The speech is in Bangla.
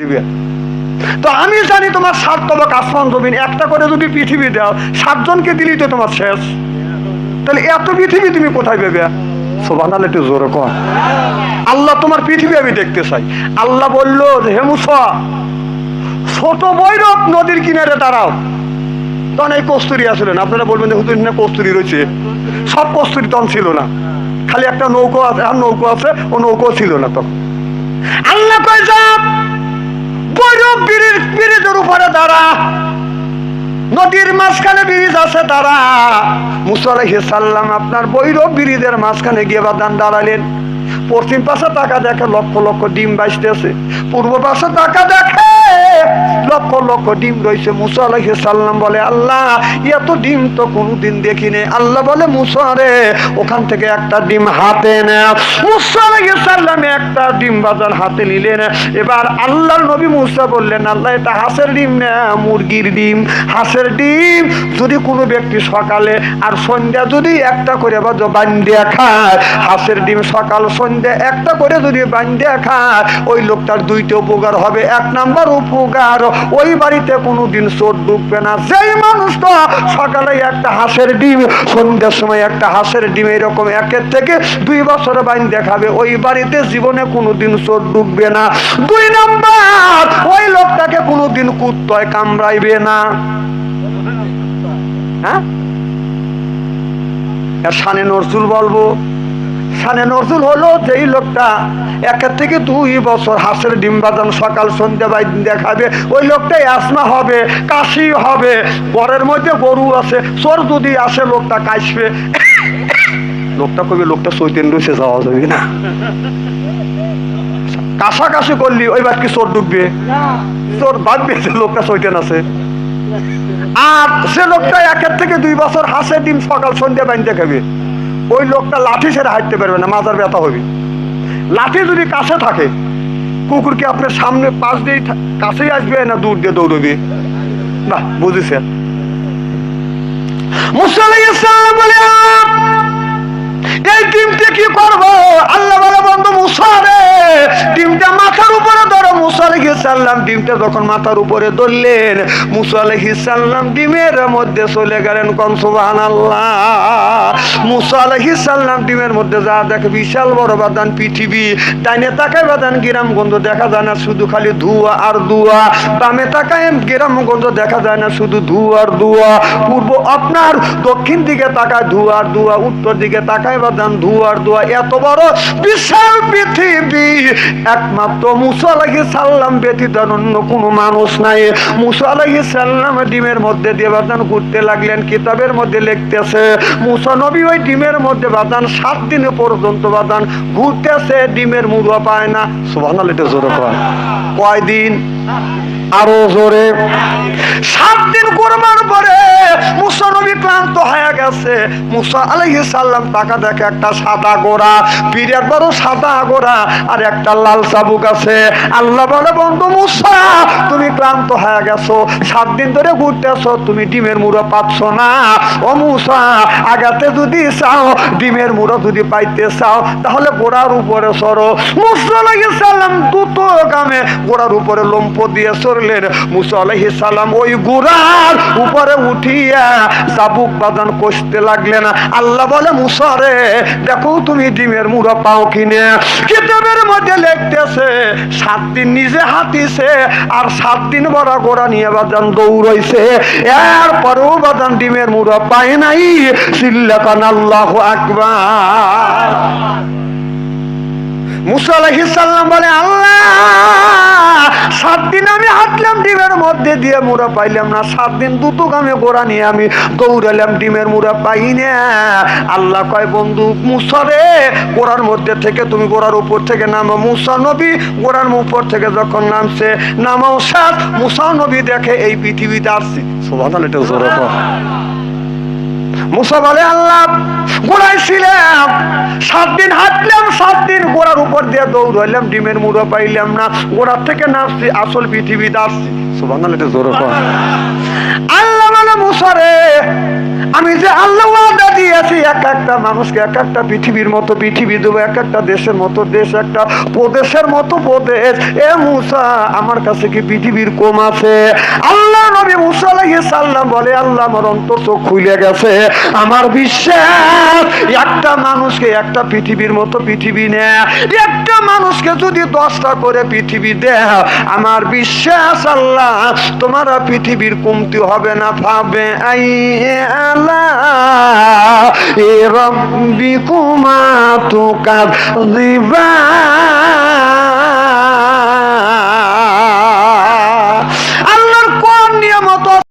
দিবে। তো আমি জানি তোমার সাত তবক আসমান, জমিন, একটা করে যদি পৃথিবী দাও, সাতজনকে দিলেই তো তোমার শেষ। তাহলে এত পৃথিবী তুমি কোথায় পেবে? আল্লাহ তোমার পৃথিবী আমি দেখতে চাই। আল্লাহ বলল যে হেমুসা ছোট বৈরব নদীর কিনারে দাঁড়াও। তখন এই কস্তুরি আসলে না, আপনারা বলবেন যে, হুজুর না কস্তুরি রয়েছে। সব কস্তুরি তখন ছিল না। খালি একটা নৌকো আছে, আর নৌকো আছে, ও নৌকো ছিল না তখন। আল্লাহ কয় যাব উপরে দাঁড়া। নদীর মাঝখানে ব্রিজ আছে আপনার মাঝখানে দাঁড়ালেন। পশ্চিম পাশে টাকা দেখে লক্ষ লক্ষ ডিম বাঁচতেছে। পূর্ব পাশে টাকা দেখে লক্ষ লক্ষ ডিম রয়েছে। মুসা আলাইহি সাল্লাম বলে, আল্লাহ, এত ডিম তো কোনোদিন দেখিনি। আল্লাহ বলে, মুসা রে, ওখান থেকে একটা ডিম হাতে নে। একটা ডিম বাজার হাতে নিলেন এবার আল্লাহর নবী মুসা বললেন, আল্লাহ, এটা হাঁসের ডিম না, মুরগির ডিম? হাঁসের ডিম যদি কোনো ব্যক্তি সকালে আর সন্ধ্যা যদি একটা করে বা বান্ডিয়া খায়, হাঁসের ডিম সকাল সন্ধ্যা একটা করে যদি বান্ডিয়া খায়, ওই লোকটার দুইটা উপকার হবে। এক নাম্বার উপকার ওই বাড়িতে কোনো দিন চোর ঢুকবে না। যেই মানুষটা সকালে একটা হাঁসের ডিম, সন্ধ্যার সময় একটা হাঁসের ডিম এরকম একের থেকে দুই বছর বাইন দেখাবে ওই বাড়িতে জীবনে কোনো দিন চোর ঢুকবে না। দুই নাম্বার, ওই লোকটাকে কোনো দিন কুত্তয় কামড়াইবে না। হ্যাঁ? শানে নজরুল বলব। শানে নজরুল হলো যেই লোকটা। একের থেকে দুই বছর হাঁসের ডিম বাদাম সকাল সন্ধ্যা বাই দেখাবে ওই লোকটাই আসমা হবে কাশি হবে। ঘরের মধ্যে গরু আছে চোর যদি আসে লোকটা কাশবে। লোকটা কবি লোকটা চৈতেন রয়েছে যাওয়া যাবে না। কাছাকাছি করলি ওই বার কি চোর ঢুকবে? চোর ভাববে যে লোকটা চৈতেন আছে। আর সে লোকটা একের থেকে দুই বছর হাঁসের ডিম সকাল সন্ধ্যা বাইন দেখাবে। ওই লোকটা লাঠি ছেড়ে হাঁটতে পারবে না মাজার ব্যথা হবে। লাঠি যদি কাছে থাকে কুকুরকে আপনার সামনে পাশ দিয়ে কাছেই আসবে না দূর দিয়ে দৌড়বে? না বুঝেছেন মুসাল্লাম বলে, এই টিমকে কি করব? আল্লাহ মুসা সাল্লাম ডিমটা যখন মাথার উপরে ধরলেন, মুসা আলাইহিস ডিমের মধ্যে চলে গেলেন কোন সুবহানাল্লাহ? মুসা আলাইহিস সাল্লাম ডিমের মধ্যে যা দেখে, বিশাল বড় বাদান পৃথিবী। ডাইনে তাকায় বাদান গ্রামগঞ্জ দেখা যায় না, শুধু খালি ধুয়া আর ধুয়া। বামে তাকায় গ্রামগঞ্জ দেখা যায় না, শুধু ধুয়া আর ধুয়া। পূর্ব আপনার, দক্ষিণ দিকে তাকায় ধুয়া আর ধুয়া, উত্তর দিকে তাকায় বাদান ধুয়া আর ধুয়া। এত বড় বিশাল পৃথিবী। একমাত্র মুসা আলাইহিস সাল্লাম ব্যতীত অন্য কোনো মানুষ নাই। মুসা ডিমের মধ্যে দিয়ে বাদান ঘুরতে লাগলেন, কিতাবের মধ্যে লিখতেছে, মুসা নবী ওই ডিমের মধ্যে বাদান, সাত দিন পর্যন্ত বাদান ঘুরতেছে ডিমের মুড়া পায় না। সুবহানাল্লাহ, এটা জোরে কয়। কয় দিন? আরও জোরে। সাত দিন করবার পরে মুসা নবী ক্লান্ত হয়ে গেছে। মুসা আলাইহিস সাল্লাম টাকা দেখে একটা সাদা গোড়া বিরাট বড় সাদা গোড়া আর একটা লাল চাবুক আছে। আল্লাহ বলে, বন্ধু মুসা, তুমি ক্লান্ত হয়ে গেছো, সাত দিন ধরে ঘুরতেছো, তুমি ডিমের মুড়ো পাচ্ছ না। ও মুসা, আগাতে যদি চাও, ডিমের মুড়ো যদি পাইতে চাও, তাহলে গোড়ার উপরে সরো। মুসা আলাইহিস সাল্লাম দুটো গামে গোড়ার উপরে লম্প দিয়ে সরলেন। মুসা আলাইহিস সালাম ওই গোড়ার উপরে উঠিয়া চাবুক বাদান কষতে লাগলেন আল্লাহ বলে, মুসা রে, দেখো তুমি ডিমের মুড়ো পাও কিনে। কিতাবের মধ্যে লিখতেছে, সাত দিন নিজে হাতিছে আর সাত দিন বড় গোড়া নিয়ে বাদান দৌড়াইছে। এরপরেও বাদান ডিমের মুড়ো পায় নাই। সিল্লাকান আল্লাহ আকবার। মুসা আলাইহিস সালাম বলে, আল্লাহ সাত দিন আমি হাঁটলাম ডিমের মধ্যে দিয়ে মুড়া পাইলাম না, সাত দিন দুটো গামে গোড়া নিয়ে আমি দৌড়ালাম ডিমের মুড়া পাই না আল্লাহ কয়, বন্ধু মুসা রে, গোড়ার মধ্যে থেকে তুমি গোড়ার উপর থেকে নামো মুসা নবী। গোড়ার উপর থেকে যখন নামছে, নামাও সাত মুসা নবী দেখে এই পৃথিবীতে আসছি। সোভান এটা মুসা বলে, আল্লাহ ঘোরাইছিলাম সাত দিন হাঁটলাম সাত দিন গোড়ার উপর দিয়ে দৌড় হইলাম ডিমের মুড়ো পাইলাম না গোড়ার থেকে নামছি আসল পৃথিবীতে আসছি। আল্লাহ বলে মুসারে আমি যে আল্লাহ দিয়েছি এক একটা মানুষকে এক একটা পৃথিবীর মতো পৃথিবী দেবো, এক একটা দেশের মতো দেশ, একটা প্রদেশের মতো প্রদেশ। এ মুসা, আমার কাছে কি পৃথিবীর কম আছে? আল্লাহ নবী মুসা আলাইহিস সালাম বলে, আল্লাহ আমার অন্তর চোখ খুলে গেছে। আমার বিশ্বাস, একটা মানুষকে একটা পৃথিবীর মতো পৃথিবী নেয় একটা মানুষকে যদি দশটা করে পৃথিবী দেয় আমার বিশ্বাস আল্লাহ, তোমার পৃথিবীর কমতি হবে না, ভাবে আই আলা রব্বিকুমা তুকাযিবান